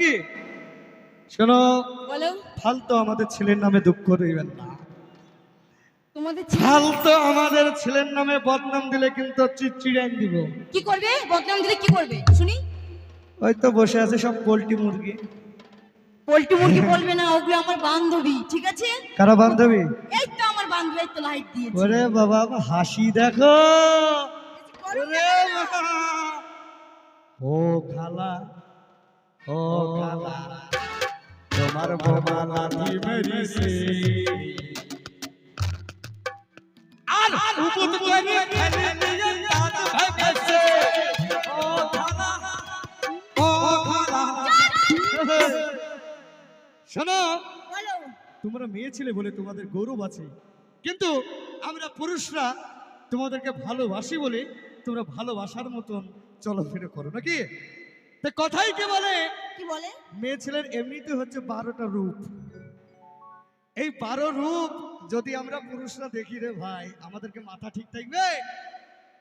কি? শোনো বলো। ফালতু আমাদের ছেলের নামে দুঃখ দিবেন না। তোমাদের ফালতু আমাদের ছেলের নামে বদনাম দিলে কিন্তু চিড়চিড়াই দিব। কি করবে? বদনাম দিলে কি করবে? শুনি। ওই তো বসে আছে সব পোল্ট্রি মুরগি। পোল্ট্রি মুরগি বলবে না ওগুলো আমার বান্ধবী ঠিক আছে? কারা বান্ধবী? এই তো আমার বান্ধবী তো লাইট দিয়েছে। ওরে বাবা হাসি দেখো। ওরে ও খালা ও খালা তোমার বোমা লাঠি মেরিছে। আর উপর করে ফেলে দিয়ে দাঁত ভাঙছে ও খালা ও খালা। শোনো তোমরা মেয়ে ছেলে বলে তোমাদের গৌরব আছে। কিন্তু আমরা পুরুষরা তোমাদেরকে ভালোবাসি বলে তোমরা ভালোবাসার মতন চলাফেরা করো নাকি? তা কথাই কে বলে? কি বলে? মেয়ে ছেলের এমনিতে হচ্ছে বারোটা রূপ। এই বারো রূপ যদি আমরা পুরুষরা দেখি রে ভাই আমাদেরকে মাথা ঠিক থাকবে?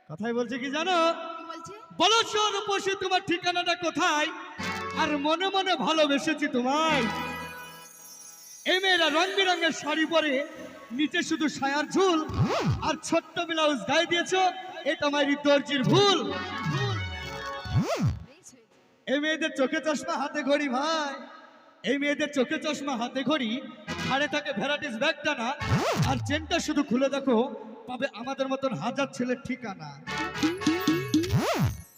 কথাই বলছে কি জানো? বলো রূপসী তোমার ঠিকানাটা কোথায়? আর মনে মনে ভালোবেসেছি তোমায়। এই মেয়েরা রং বেরঙের শাড়ি পরে নিচে শুধু সায়ার ঝুল আর ছোট্ট ব্লাউজ গায়ে দিয়েছ এটা আমার দর্জির ভুল। এই মেয়েদের চোখে চশমা হাতে ঘড়ি ভাই। এই মেয়েদের চোখে চশমা হাতে ঘড়ি হাড়ে থাকে ভ্যারাইটিস ব্যাগ টানা আর চেনটা শুধু খুলে দেখো পাবে আমাদের মতন হাজার ছেলের ঠিকানা।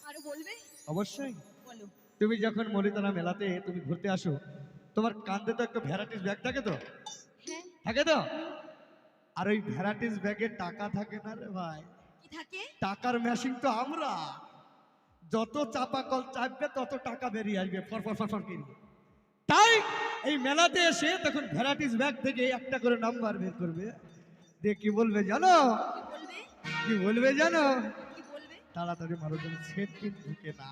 আরও বলবে? অবশ্যই। বলো। তুমি যখন মলিতলা মেলাতে তুমি ঘুরতে আসো তোমার কান্দে তো একটা ভ্যারাইটিস ব্যাগ থাকে তো? হ্যাঁ। থাকে তো? আর ওই ভ্যারাইটিস ব্যাগে টাকা থাকে না রে ভাই। কি থাকে? টাকার মেশিন তো আমরা। যত চাপা কল চাপবে তত টাকা বেরিয়ে আসবে। ফর ফর ফর ফর তাই এই মেলাতে এসে তখন ভ্যারাইটিস ব্যাগ থেকে একটা করে নাম্বার বের করবে। দিয়ে কি বলবে জানো? কি বলবে জানো? তাড়াতাড়ি মারো যেন সেট পিন ঢুকে না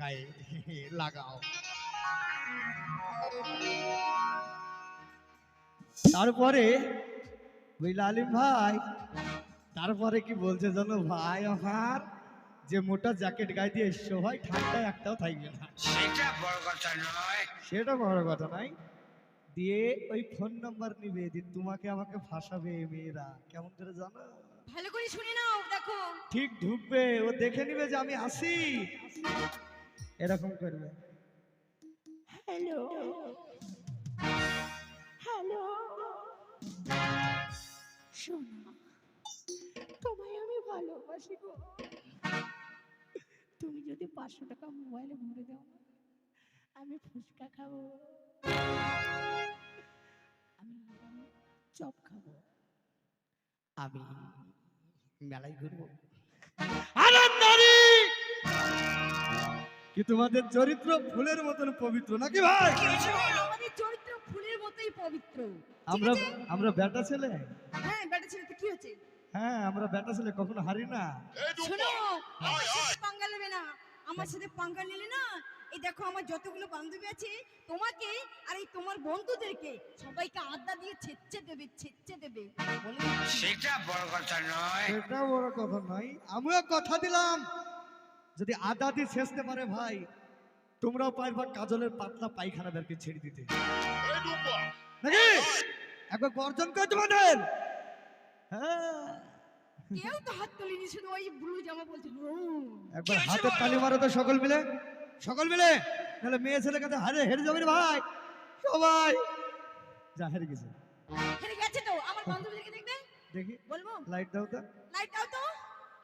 গায়ে। লাগাও। তারপরে বুঝলে আলিম ভাই তারপরে কি বলছে জানো? ভাই আমার যে মোটা জ্যাকেট গায়ে দিয়ে এসছো ভাই ঠান্ডায় একটাও থাকবে না। সেটা বড় কথা নয়। সেটা বড় কথা নাই। দিয়ে ওই ফোন নাম্বার নিবে দিয়ে তোমাকে আমাকে ফাঁসাবে মেয়েরা। কেমন করে জানো? ভালো করে শুনে নাও দেখো। ঠিক ঢুকবে ও দেখে নিবে যে আমি আসি এরকম করবে। হ্যালো। হ্যালো। শোনা তোমায় আমি ভালোবাসি গো। তুমি যদি পাঁচশো টাকা মোবাইলে ভরে দাও না, আমি ফুচকা খাব। আমি চপ খাব। আমি মেলায় ঘুরবো। আরে নারী! কি তোমাদের চরিত্র ফুলের মতন পবিত্র নাকি ভাই? আমাদের চরিত্র ফুলের মতোই পবিত্র। আমরা আমরা বেটা ছেলে? হ্যাঁ বেটা ছেলেতে কি হচ্ছে হ্যাঁ আমরা বেটা ছেলে কখনো হারি না। শোনো আমার সাথে পাঙ্গা নেবে না। আমার সাথে পাঙ্গা নিলে না এই দেখো আমার যতগুলো বান্ধবী আছে তোমাকে আর এই তোমার বন্ধুদেরকে সবাইকে আড্ডা দিয়ে ছেচ্ছে দেবে ছেচ্ছে দেবে। বলে সেটা বড় কথা নয়। সেটা বড় কথা নয়। আমিও কথা দিলাম। যদি আদা দিয়ে ছেঁচতে পারে ভাই তোমরাও পারবা কাজলের পাতলা পায়খানা বেরকে ছেড়ে দিতে। নাকি? একবার গর্জন করে তোমাদের। হ্যাঁ। কেউ তো হাত তুলিনি শুধু ওই ব্লু জামা বলছে হুম। একবার হাতের তালি মারো তো সকল মিলে। সকল মিলে? তাহলে মেয়ে ছেলের কাছে হারে হেরে যাবে রে ভাই। সবাই। যা হেরে গেছে। হেরে গেছে তো? আমার বান্ধবীদেরকে দেখবে? দেখি। বলব? লাইট দাও তো। লাইট দাও তো।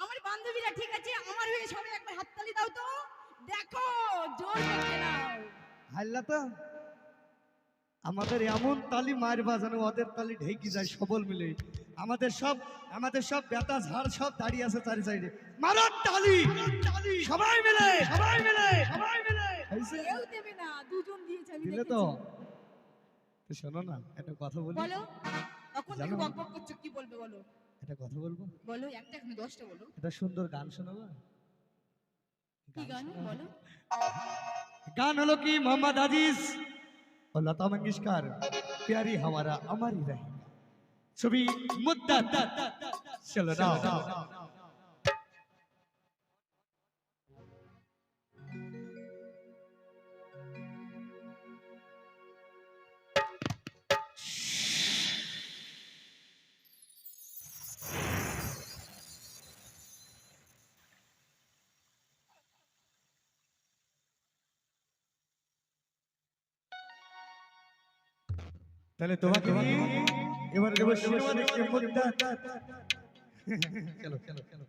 আমার বান্ধবীরা ঠিক আছে আমার হয়ে সবাই একবার হাততালি দাও তো। দেখো জোর দেখে নাও। হাল্লা তো। আমাদের এমন তালি মার বাজানো ওদের তালি ঢেকি যায় সবল মিলে। আমাদের সব আমাদের সব বেতা ঝাড় সব দাঁড়িয়ে আছে চারি সাইডে। মারার তালি! তালি সবাই মিলে সবাই মিলে সবাই মিলে। দেবে না দুজন দিয়েছে দিলে তো। শোনো না একটা কথা বলি। বলো তখন করছ কি বলবে বলো? একটা কথা বলব? বলো একটা তুমি দশটা বলো। এটা সুন্দর গান শোনাবো? কি গান? বলো। গান হলো কি? মোহাম্মদ আজিজ। और लता मंगेशकर प्यारी हमारा अमर ही रहेगा। सभी मुद्दा चल रहा তাহলে তোমাকে এবার এবার চলো চলো চলো চলো।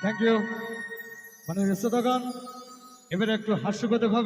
থ্যাংক ইউ মানে শ্রোতাগণ এবারে একটু হাস্যগত